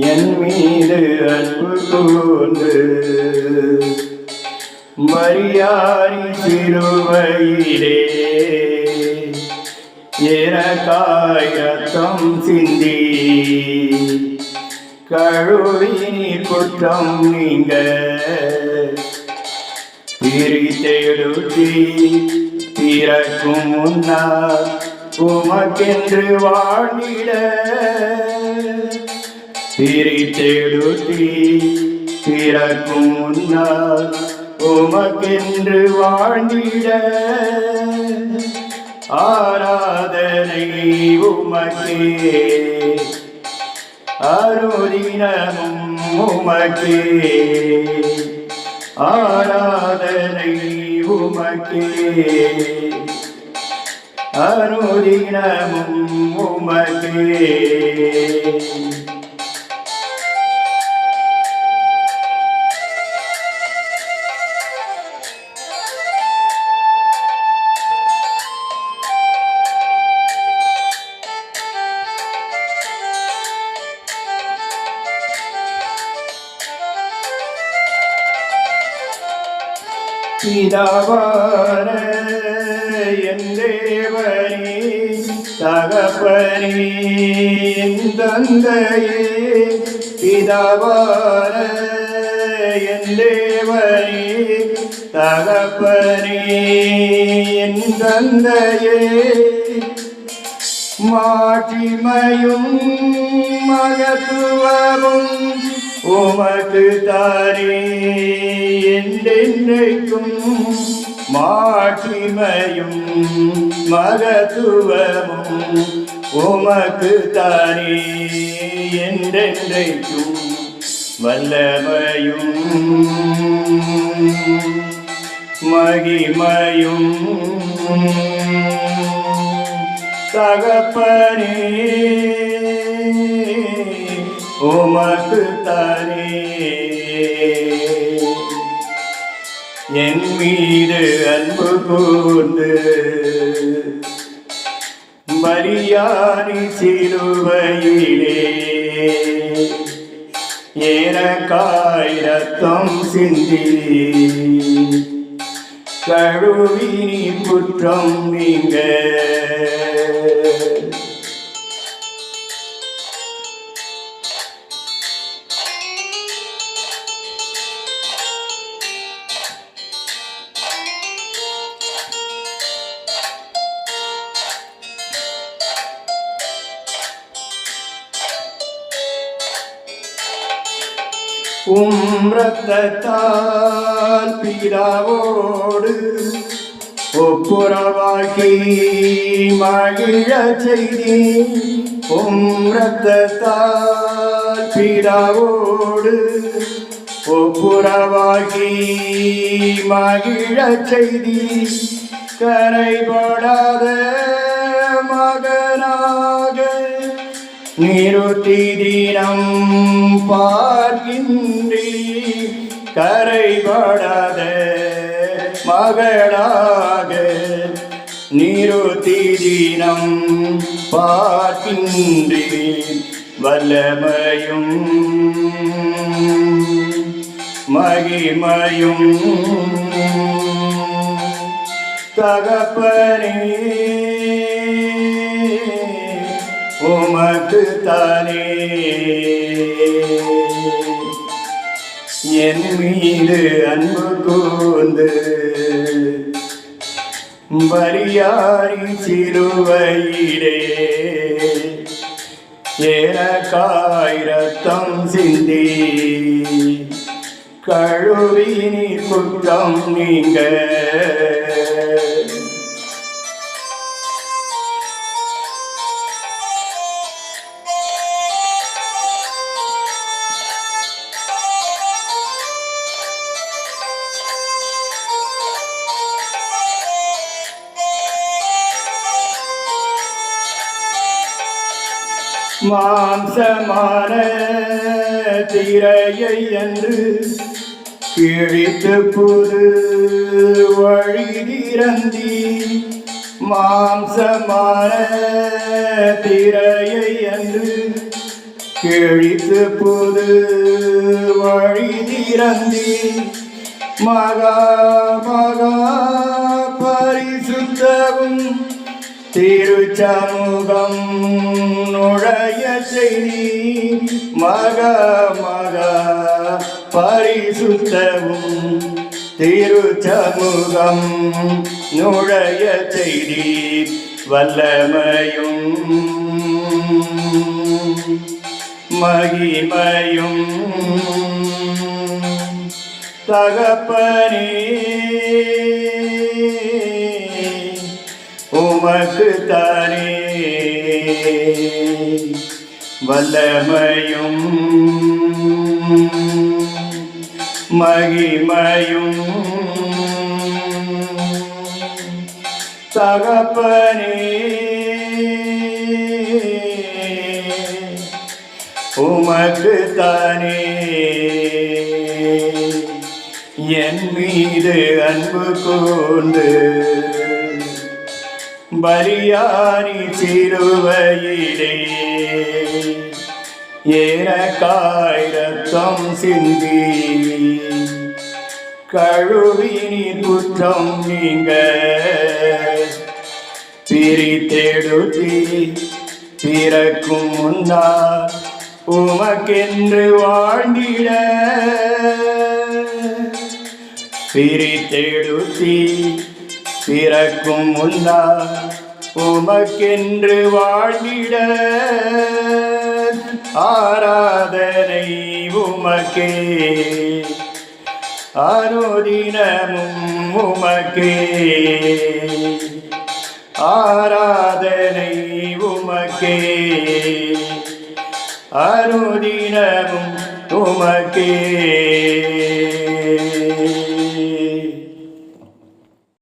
என் மீது அன்பு கூர்ந்து மரியாரி சிறுவையிலே எனக்காய் சிந்தி. கழுவி குற்றம் நீங்க பிரித்தெழுத்தி பிறக்கும் முன்னால் உமக்கென்று வாழ்ந்திட. பிரித்தெழுத்தி பிறக்கும் முன்னால் உமக்கென்று வாழ்ந்திட ஆராதனை உமக்கே அருதினமும் உமக்கே. ஆராதனை உமக்கே அருதினமும் உமக்கே. பிதாவான என் தேவனே தகப்பனே என் தந்தையே பிதாவான என் தேவனே தகப்பனே என் தந்தையே மாட்சிமையும் மகத்துவமும் உமக்கு தாரே என்றென்றைக்கும் மாட்சிமையும் மகத்துவமும் உமக்கு தானே என்றென்றைக்கும் வல்லமையும் மகிமையும் தகப்பனே. உமக்கு தானே என் மீது அன்பு கூர்ந்து மரியாதை சிலுவையிலே. ஏனக்காய் ரத்தம் சிந்தி கழுவி குற்றம் நீங்க. உம் ரத்தத்தால் பிதாவோடு ஒப்புரவாக்கி மகிழ செய்தி உம் ரத்தத்தால் பிதாவோடு ஒப்புரவாக்கி மகிழ செய்தி கரைபடாத நிறுத்தி தினம் பார்க்கின்றி கரைபடாத மகளாக நிறுத்தி தினம் பார்க்கின்றி வல்லமையும் மகிமையும் தகப்பனே உமக்கு தானே என் மீது அன்பு கூர்ந்து பரியாரி சிறுவையிலே ஏனக்காய் ரத்தம் சிந்தி கழுவினி குற்றம் நீங்க. மாம்சமான திரையை என்று கிழித்து புது வழி திறந்தி மாம்சமான திரையை என்று கிழித்து புது வழி திறந்தி மகா மகா பரிசுத்தவும் திருச்சமுகம் நுழைய செய்தி மக மக பரிசுத்தவும். திருச்சமுகம் நுழைய செய்தி வல்லமையும் மகிமையும். தகப்பனே உமக்கு தானே வல்லமையும் மகிமையும் தகப்பனே. உமக்கு தானே என் மீது அன்பு கொண்டு பலியானி சிறுவையிலே. ஏனக்காய் ரத்தம் சிந்தி கழுவினி குற்றம் நீங்க. பிரித்தெடுத்தி பிறக்கும் முன்னா உமக்கென்று வாழ்ந்திட. பிரித்தெடுத்தி பிறக்கும் முன்னால் உமக்கென்று வாழ்ந்திட ஆராதனை உமக்கே. அனுதினமும் உமக்கே. ஆராதனை உமக்கே. அனுதினமும் உமக்கே.